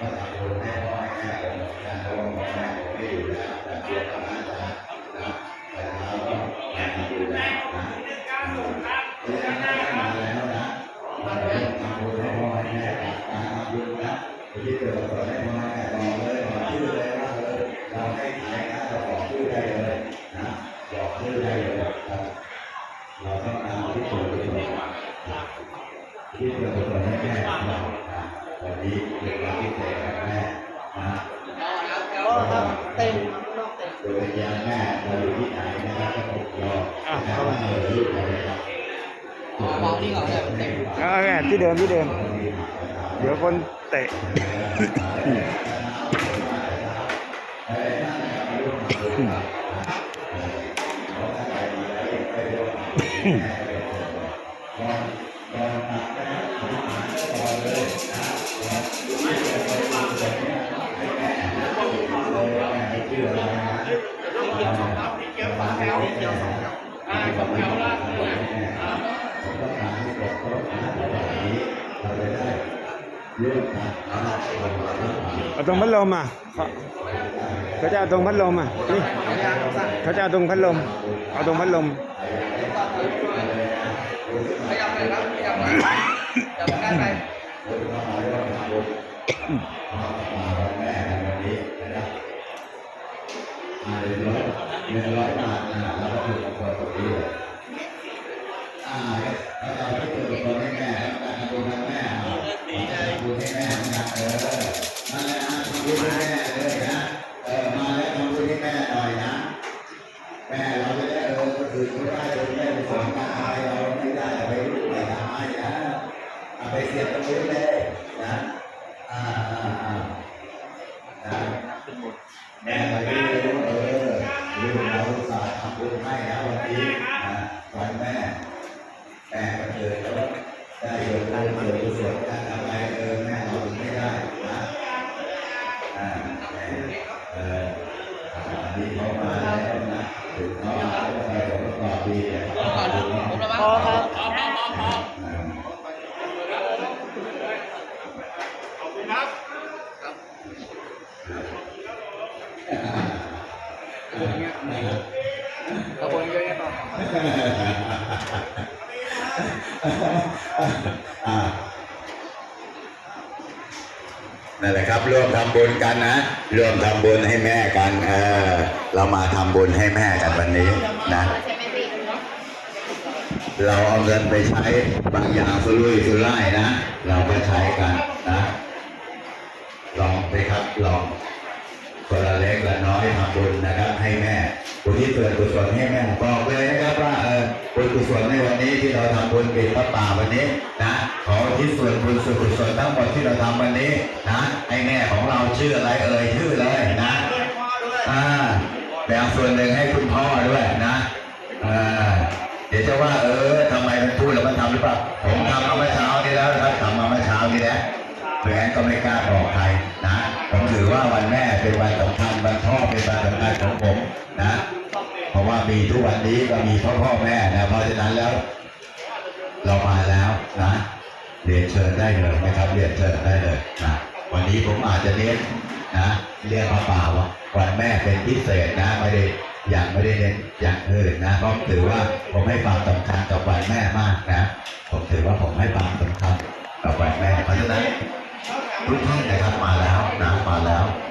ก็ทำบุญให้พ่อให้แม่ผมนะเพราะว่าพ่อแม่ผมไม่อยู่แล้วแต่ตัวทำงานนะนะแต่เราก็มาทำบุญนะนะเออมาแล้วนะมาแล้วทำบุญให้พ่อให้แม่นะทำบุญนะที่เกิดก่อนให้พ่อ เป็นวันพิเศษกับแม่นะก็ครับเต็มนอกเต็มโดยวิญญาแม่เราอยู่ที่ไหนนะครับก็ปกรองนะว่าเออลูกเราเนี่ยมองนี่ก่อนเลยเต็มเอาไงที่เดิมที่เดิม เดี๋ยวคนเตะ เอาตรงพัดลมอะเขาเจะเอาตรงพัดลมอะนี่เขาจะเอาตรงพัดลม เอาตรงพัดลมขยับเลยครับขยับเลยจับด้านในแม่ในวันนี้นะครับมาเรียนร้อยบาทนะ ตัวตรงนี้เลยอ่าแล้วเราที่ตัวตรงให้แม่แล้วการทำบุญให้แม่อาทำบุญให้แม่นเออนั่นแหละนะทำบุญให้แม่ สาห์ทำบุญให้นะวันนี้นะวันแม่แม่ก็เกิดแล้วได้เกิดบุญเกิดกุศลกันทำไมเออแม่เราถึงไม่ได้นะอ่าแม่เอออันนี้เขามาแล้วนะถึงเขามาแล้วไปผมก็ตอบดีเลยก่อนผมระวังพอครับ ขบวนเยอะแยะต่อนั่นแหละครับร่วมทำบุญกันนะร่วมทำบุญให้แม่กันเออเรามาทำบุญให้แม่กันวันนี้นะ เราเอาเงินไปใช้บางอย่างสุรุ่ยสุร่ายนะ เราก็ใช้กันนะ ลองไปครับลอง คนละเล็กละน้อยทำบุญนะครับให้แม่บุญที่เกิดกุศลให้แม่บอกเลยนะครับว่าเออบุญกุศลในวันนี้ที่เราทำบุญปิดพระป่าวันนี้นะขอที่ส่วนบุญส่วนกุศลทั้งหมดที่เราทำวันนี้นะให้แม่ของเราชื่ออะไรเอ่ยชื่อเลยนะอ่าแบ่งส่วนหนึ่งให้คุณพ่อด้วยนะอ่าเดี๋ยวจะว่าเออทำไมมันพูดแล้วมันทำหรือเปล่าผมทำมาเมื่อเช้านี้แล้วนะครับทำมาเมื่อเช้านี้แล้ว เพราะงั้นก็ไม่กล้าบอกใครนะผมถือว่าวันแม่เป็นวันสำคัญวันพ่อเป็นวันสำคัญของผมนะ เพราะว่ามีทุกวันนี้ก็มีพ่อพ่อแม่นะเพราะฉะนั้นแล้วเรามาแล้วนะเรียนเชิญได้เลยนะครับเรียนเชิญได้เลยนะวันนี้ผมอาจจะเน้นนะเรียกมาเปล่าว่าวันแม่เป็นพิเศษนะไม่ได้อย่างไม่ได้เน้นอย่างอื่นนะเพราะถือว่าผมให้ความสำคัญกับวันแม่มากนะผมถือว่าผมให้ความสำคัญกับวันแม่เพราะฉะนั้น ทุกท่านนะครับมาแล้วนะมาแล้ว